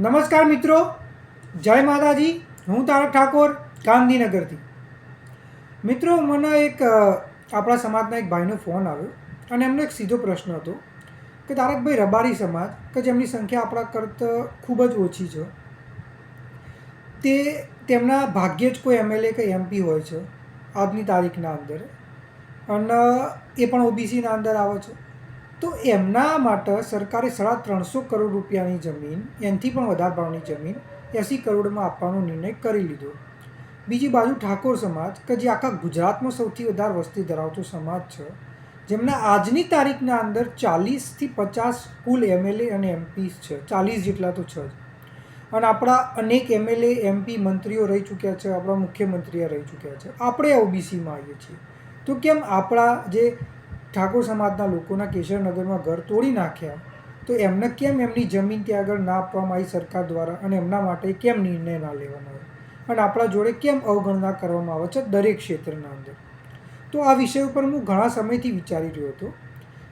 નમસ્કાર મિત્રો. જય માતાજી. હું તારક ઠાકોર, ગાંધીનગરથી. મિત્રો, મને એક આપણા સમાજના એક ભાઈનો ફોન આવ્યો અને એમનો એક સીધો પ્રશ્ન હતો કે તારકભાઈ રબારી સમાજ, કે જેમની સંખ્યા આપણા કરતાં ખૂબ જ ઓછી છે, તે તેમના ભાગ્યે જ કોઈ એમએલએ કે એમપી હોય છે આજની તારીખના અંદર. અને એ પણ ઓબીસીના અંદર આવે છે. તો એમના માટે સરકારે સાડા ત્રણસો કરોડ રૂપિયાની જમીન, એનાથી પણ વધારે ભાવની જમીન, એંસી કરોડમાં આપવાનો નિર્ણય કરી લીધો. બીજી બાજુ ઠાકોર સમાજ, કે જે આખા ગુજરાતમાં સૌથી વધારે વસ્તી ધરાવતો સમાજ છે, જેમના આજની તારીખના અંદર ચાલીસથી પચાસ કુલ એમએલએ અને એમપી છે, ચાલીસ જેટલા તો છે જ. અને આપણા અનેક એમએલએ, એમપી મંત્રીઓ રહી ચૂક્યા છે, આપણા મુખ્યમંત્રીઓ રહી ચૂક્યા છે. આપણે ઓબીસીમાં આવીએ છીએ. તો કેમ આપણા જે ઠાકોર સમાજના લોકોના કેશરનગરમાં ઘર તોડી નાખ્યા. તો એમને કેમ એમની જમીન ત્યાં આગળ ના આપવામાં આવી સરકાર દ્વારા અને એમના માટે કેમ નિર્ણય ના લેવામાં હોય અને આપણા જોડે કેમ અવગણના કરવામાં આવે છે દરેક ક્ષેત્રના અંદર? તો આ વિષય ઉપર હું ઘણા સમયથી વિચારી રહ્યો હતો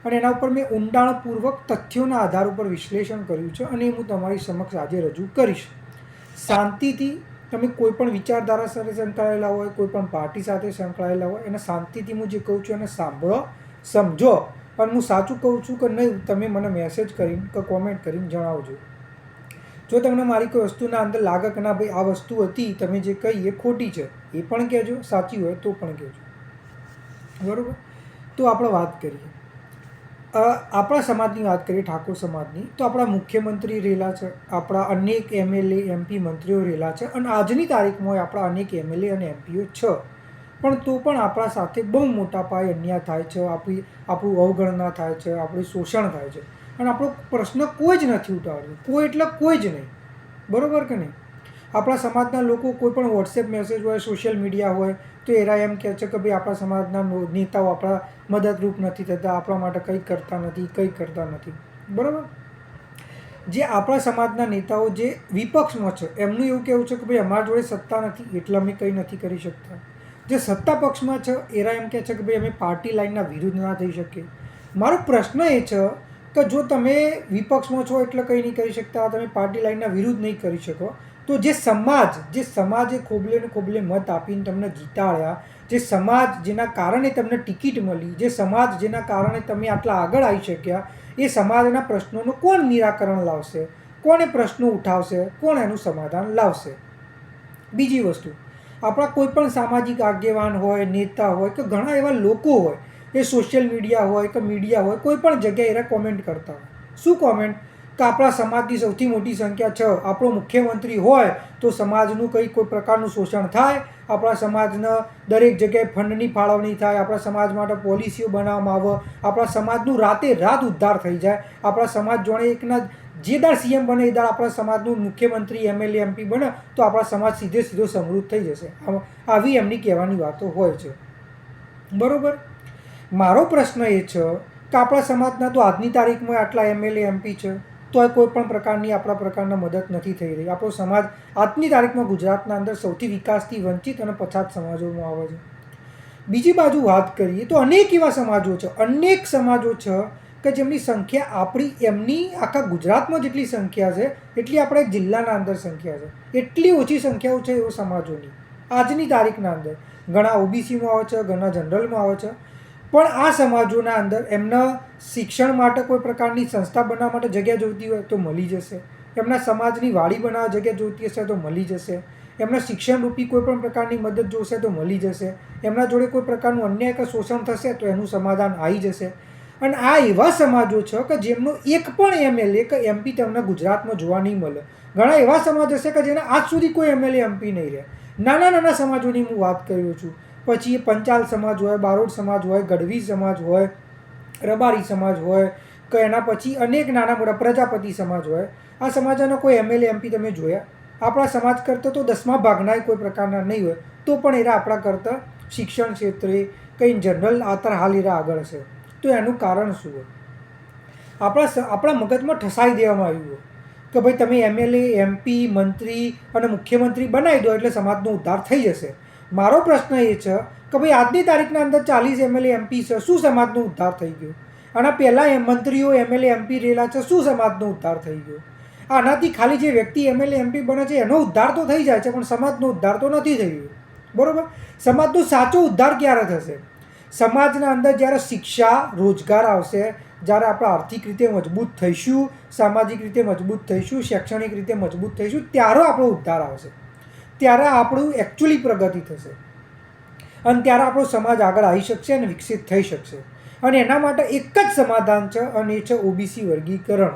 અને એના ઉપર મેં ઊંડાણપૂર્વક તથ્યોના આધાર ઉપર વિશ્લેષણ કર્યું છે અને હું તમારી સમક્ષ આજે રજૂ કરીશ. શાંતિથી તમે કોઈ પણ વિચારધારા સાથે સંકળાયેલા હોય, કોઈ પણ પાર્ટી સાથે સંકળાયેલા હોય, એને શાંતિથી હું જે કહું છું એને સાંભળો સમજો. પણ હું સાચું કહું છું કે નહીં, તમે મને મેસેજ કરીને કે કોમેન્ટ કરીને જણાવજો. જો તમને મારી કોઈ વસ્તુના અંદર લાગે કે ના ભાઈ, આ વસ્તુ હતી, તમે જે કહી એ ખોટી છે, એ પણ કહેજો. સાચી હોય તો પણ કહેજો. બરાબર? તો આપણે વાત કરીએ. આપણા સમાજની વાત કરીએ, ઠાકોર સમાજની, તો આપણા મુખ્યમંત્રી રહેલા છે, આપણા અનેક એમએલએ એમપી મંત્રીઓ રહેલા છે, અને આજની તારીખમાં આપણા અનેક એમએલએ અને એમપીઓ છે. પણ તો પણ આપણા સાથે બહુ મોટા પાયે અન્યાય થાય છે, આપણી, આપણું અવગણના થાય છે, આપણું શોષણ થાય છે. અને આપણો પ્રશ્ન કોઈ જ નથી ઉઠાવ્યો કોઈ એટલે કોઈ જ નહીં. બરાબર કે નહીં? આપણા સમાજના લોકો કોઈ પણ વોટ્સએપ મેસેજ હોય સોશિયલ મીડિયા હોય, તો એરા એમ કહે છે કે ભાઈ આપણા સમાજના નેતાઓ આપણા મદદરૂપ નથી થતા, આપણા માટે કંઈ કરતા નથી, કંઈ કરતા નથી. બરાબર? જે આપણા સમાજના નેતાઓ જે વિપક્ષમાં છે, એમનું એવું કહેવું છે કે ભાઈ અમારા જોડે સત્તા નથી, એટલે અમે કંઈ નથી કરી શકતા. જે સત્તા પક્ષમાં છે, એરા એમ કહે છે કે ભાઈ અમે પાર્ટી લાઇનના વિરુદ્ધ ના થઈ શકીએ. મારો પ્રશ્ન એ છે કે જો તમે વિપક્ષમાં છો એટલે કંઈ નહીં કરી શકતા, તમે પાર્ટી લાઈનના વિરુદ્ધ નહીં કરી શકો, તો જે સમાજ, જે સમાજે ખોબલે ને ખોબલે મત આપીને તમને જીતાડ્યા, જે સમાજ જેના કારણે તમને ટિકિટ મળી, જે સમાજ જેના કારણે તમે આટલા આગળ આવી શક્યા, એ સમાજના પ્રશ્નોનું કોણ નિરાકરણ લાવશે? કોણ પ્રશ્નો ઉઠાવશે? કોણ એનું સમાધાન લાવશે? બીજી વસ્તુ આપણા કોઈ પણ સામાજિક આગેવાન હોય, નેતા હોય કે ઘણા એવા લોકો હોય, એ સોશિયલ મીડિયા હોય કે મીડિયા હોય, કોઈ પણ જગ્યાએ એરા કોમેન્ટ કરતા હોય. શું કોમેન્ટ કે આપણા સમાજની સૌથી મોટી સંખ્યા છે. આપણો મુખ્યમંત્રી હોય તો સમાજનું કંઈ કોઈ પ્રકારનું શોષણ થાય, આપણા સમાજના દરેક જગ્યાએ ફંડની ફાળવણી થાય, આપણા સમાજ માટે પોલિસીઓ બનાવવામાં આવે, આપણા સમાજનું રાતે રાત ઉદ્ધાર થઈ જાય, આપણા સમાજ જોડે એકના જે દાળ સીએમ બને એ દાળ આપણા સમાજનું મુખ્યમંત્રી, એમએલએ, એમપી બને, તો આપણા સમાજ સીધે સીધો સમૃદ્ધ થઈ જશે. આવી એમની કહેવાની વાતો હોય છે. બરોબર? મારો પ્રશ્ન એ છે કે આપણા સમાજના તો આજની તારીખમાં આટલા એમએલએ, એમપી છે, તો એ કોઈ પણ પ્રકારની આપણા પ્રકારના મદદ નથી થઈ રહી. આપણો સમાજ આજની તારીખમાં ગુજરાતના અંદર સૌથી વિકાસથી વંચિત અને પછાત સમાજોમાં આવે છે. બીજી બાજુ વાત કરીએ તો અનેક એવા સમાજો છે, અનેક સમાજો છે કે જેમની સંખ્યા આપણી, એમની આખા ગુજરાતમાં જેટલી સંખ્યા છે, એટલી આપણા જિલ્લાના અંદર સંખ્યા છે. એટલી ઓછી સંખ્યાઓ છે એવો સમાજોની. આજની તારીખના અંદર. ઘણા ઓબીસીમાં આવે છે, ઘણા જનરલમાં આવે છે. પણ આ સમાજોના અંદર એમના શિક્ષણ માટે કોઈ પ્રકારની સંસ્થા બનાવવા માટે જગ્યા જોઈતી હોય તો મળી જશે. એમના સમાજની વાડી બનાવવા જગ્યા જોઈતી હશે તો મળી જશે. એમના શિક્ષણરૂપી કોઈ પણ પ્રકારની મદદ જોશે તો મળી જશે. એમના જોડે કોઈ પ્રકારનું અન્યાય કે શોષણ થશે તો એનું સમાધાન આવી જશે. અને આ એવા સમાજો છે કે જેમનો એક પણ એમએલએ કે એમપી તમને ગુજરાતમાં જોવા નહીં મળે. ઘણા એવા સમાજ હશે કે જેના આજ સુધી કોઈ એમએલએ એમપી નહીં રહે. નાના નાના સમાજોની હું વાત કરું છું. પછી એ પંચાલ સમાજ હોય, બારોડ સમાજ હોય, ગઢવી સમાજ હોય, રબારી સમાજ હોય, કે એના પછી અનેક નાના મોટા પ્રજાપતિ સમાજ હોય. આ સમાજના કોઈ એમએલએ એમપી તમે જોયા? આપણા સમાજ કરતાં તો દસમા ભાગના કોઈ પ્રકારના નહીં હોય. તો પણ એરા આપણા કરતાં શિક્ષણ ક્ષેત્રે કંઈ જનરલ આતર હાલ એરા આગળ છે. તો એનું કારણ શું હોય? આપણા આપણા મગજમાં ઠસાઈ દેવામાં આવ્યું હોય. કે ભાઈ તમે એમએલએ એમપી મંત્રી અને મુખ્યમંત્રી બનાવી દો એટલે સમાજનો ઉદ્ધાર થઈ જશે. મારો પ્રશ્ન એ છે કે ભાઈ આજની તારીખના અંદર ચાલીસ એમએલએ એમપી છે, શું સમાજનો ઉદ્ધાર થઈ ગયો? આના પહેલાં મંત્રીઓ એમએલએ એમપી રહેલા છે, શું સમાજનો ઉદ્ધાર થઈ ગયો? આનાથી ખાલી જે વ્યક્તિ એમએલએ એમપી બને છે, એનો ઉદ્ધાર તો થઈ જાય છે, પણ સમાજનો ઉદ્ધાર તો નથી થઈ રહ્યો બરાબર? સમાજનો સાચો ઉદ્ધાર ક્યારે થશે? સમાજના અંદર જ્યારે શિક્ષા, રોજગાર આવશે, જ્યારે આપણે આર્થિક રીતે મજબૂત થઈશું, સામાજિક રીતે મજબૂત થઈશું, શૈક્ષણિક રીતે મજબૂત થઈશું, ત્યારે આપણો ઉદ્ધાર આવશે. ત્યારે આપણું એકચ્યુઅલી પ્રગતિ થશે. અને ત્યારે આપણો સમાજ આગળ આવી શકશે અને વિકસિત થઈ શકશે. અને એના માટે એક જ સમાધાન છે અને એ છે ઓબીસી વર્ગીકરણ.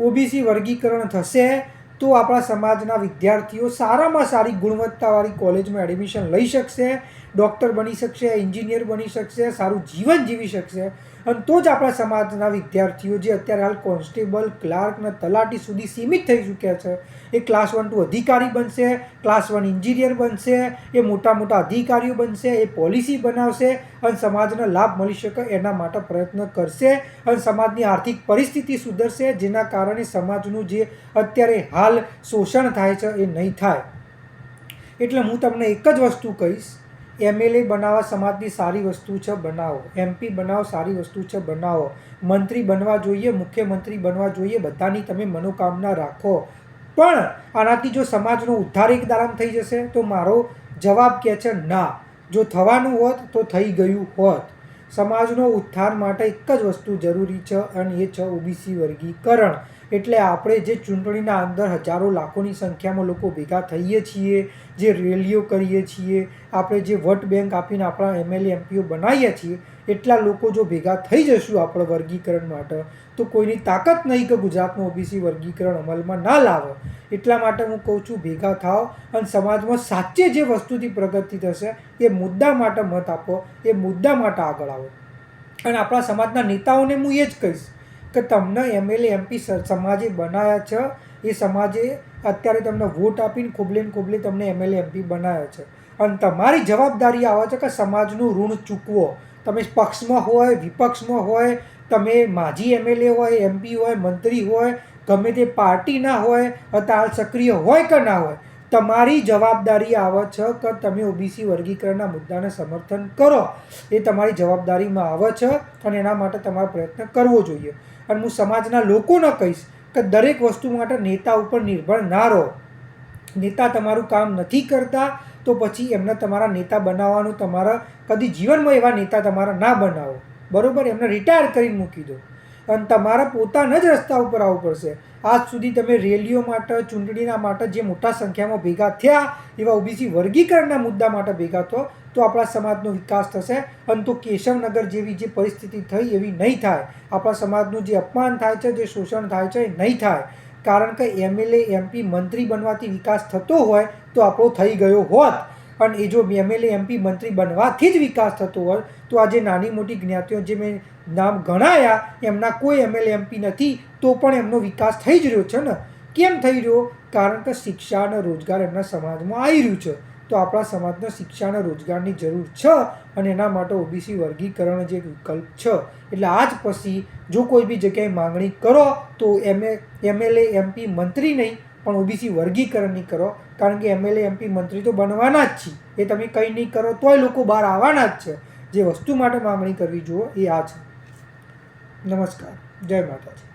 ઓબીસી વર્ગીકરણ થશે તો આપણા સમાજના વિદ્યાર્થીઓ સારામાં સારી ગુણવત્તાવાળી કોલેજમાં એડમિશન લઈ શકશે ડૉક્ટર બની શકશે, એન્જિનિયર બની શકશે, સારું જીવન જીવી શકશે. અને તો જ આપણા સમાજના વિદ્યાર્થીઓ જે અત્યારે હાલ કોન્સ્ટેબલ, ક્લાર્ક અને તલાટી સુધી સીમિત થઈ ચૂક્યા છે, એ ક્લાસ વન ટુ અધિકારી બનશે, ક્લાસ વન એન્જિનિયર બનશે, એ મોટા મોટા અધિકારીઓ બનશે, એ પોલિસી બનાવશે અને સમાજને લાભ મળી શકે એના માટે પ્રયત્ન કરશે અને સમાજની આર્થિક પરિસ્થિતિ સુધરશે, જેના કારણે સમાજનું જે અત્યારે હાલ શોષણ થાય છે એ નહીં થાય. એટલે હું તમને એક જ વસ્તુ કહીશ એમએલએ બનાવવા સમાજની સારી વસ્તુ છે, બનાવો. એમપી બનાવો, સારી વસ્તુ છે, બનાવો. મંત્રી બનવા જોઈએ, મુખ્યમંત્રી બનવા જોઈએ, બધાની તમે મનોકામના રાખો. પણ આનાથી જો સમાજનો ઉદ્ધાર એક દારામ થઈ જશે, તો મારો જવાબ કહે છે ના. જો થવાનું હોત, તો થઈ ગયું હોત. સમાજનો ઉત્થાન માટે એક જ વસ્તુ જરૂરી છે, અને એ છે ઓબીસી વર્ગીકરણ. એટલે આપણે જે ચૂંટણીના અંદર હજારો લાખોની સંખ્યામાં લોકો ભેગા થઈએ છીએ, જે રેલીઓ કરીએ છીએ, આપણે જે વોટ બેંક આપીને આપણા એમએલએ, એમપીઓ બનાવીએ છીએ, એટલા લોકો જો ભેગા થઈ જશું આપણે વર્ગીકરણ માટે, તો કોઈની તાકાત નહીં કે ગુજરાતમાં ઓબીસી વર્ગીકરણ અમલમાં ના લાવે. એટલા માટે હું કહું છું, ભેગા થાઓ અને સમાજમાં સાચે જે વસ્તુથી પ્રગતિ થશે, એ મુદ્દા માટે મત આપો, એ મુદ્દા માટે આગળ આવો. અને આપણા સમાજના નેતાઓને હું એ જ કહીશ કે તમને એમએલએ એમપી સમાજે બનાવ્યા છે, એ સમાજે અત્યારે તમને વોટ આપીને ખોબલે ને ખોબલે તમને એમએલએ એમપી બનાવ્યા છે. અને તમારી જવાબદારી આવે છે કે સમાજનું ઋણ ચૂકવો. તમે પક્ષમાં હોય, વિપક્ષમાં હોય, તમે માજી એમએલએ હોય એમપી હોય, મંત્રી હોય, ગમે તે પાર્ટીના હોય અથવા સક્રિય હોય કે ના હોય, તમારી જવાબદારી આવે છે કે તમે ઓબીસી વર્ગીકરણના મુદ્દાને સમર્થન કરો. એ તમારી જવાબદારીમાં આવે છે અને એના માટે તમારે પ્રયત્ન કરવો જોઈએ. અને હું સમાજના લોકોને કહીશ કે દરેક વસ્તુ માટે નેતા ઉપર નિર્ભર ના રહો. નેતા તમારું કામ નથી કરતા તો પછી એમને તમારા નેતા બનાવવાનું, તમારા કદી જીવનમાં એવા નેતા તમારા ના બનાવો. બરાબર? એમને રિટાયર કરીને મૂકી દો. અને તમારા પોતાના જ રસ્તા ઉપર આવવું પડશે. આજ સુધી તમે રેલીઓ માટે, ચૂંટણીના માટે જે મોટા સંખ્યામાં ભેગા થયા, એવા ઓબીસી વર્ગીકરણના મુદ્દા માટે ભેગા થો તો આપણા સમાજનો વિકાસ થશે. અને તો કેશવનગર જેવી જે પરિસ્થિતિ થઈ એવી નહીં થાય. આપણા સમાજનું જે અપમાન થાય છે, જે શોષણ થાય છે, એ નહીં થાય. કારણ કે એમએલએ, એમપી મંત્રી બનવાથી વિકાસ થતો હોય તો આપણો થઈ ગયો હોત. અને એ જો એમએલએ, એમપી મંત્રી બનવાથી જ વિકાસ થતો હોય, તો આજે નાની મોટી જ્ઞાતિઓ જે મેં નામ ગણાયા, એમના કોઈ એમએલએ, એમપી નથી, તો પણ એમનો વિકાસ થઈ જ રહ્યો છે ને? કેમ થઈ રહ્યો? કારણ કે શિક્ષા અને રોજગાર એમના સમાજમાં આવી રહ્યું છે. તો આપણા સમાજને શિક્ષા અને રોજગારની જરૂર છે અને એના માટે ઓબીસી વર્ગીકરણ જે વિકલ્પ છે. એટલે આજ પછી જો કોઈ બી જગ્યાએ માંગણી કરો તો એમએ એમએલએ એમપી મંત્રી નહીં, પણ ઓબીસી વર્ગીકરણની કરો. કારણ કે એમએલએ એમપી મંત્રી તો બનવાના જ છે. એ તમે કંઈ નહીં કરો તોય લોકો બહાર આવવાના જ છે. જે વસ્તુ માટે માંગણી કરવી જુઓ એ આ છે. નમસ્કાર. જય માતાજી.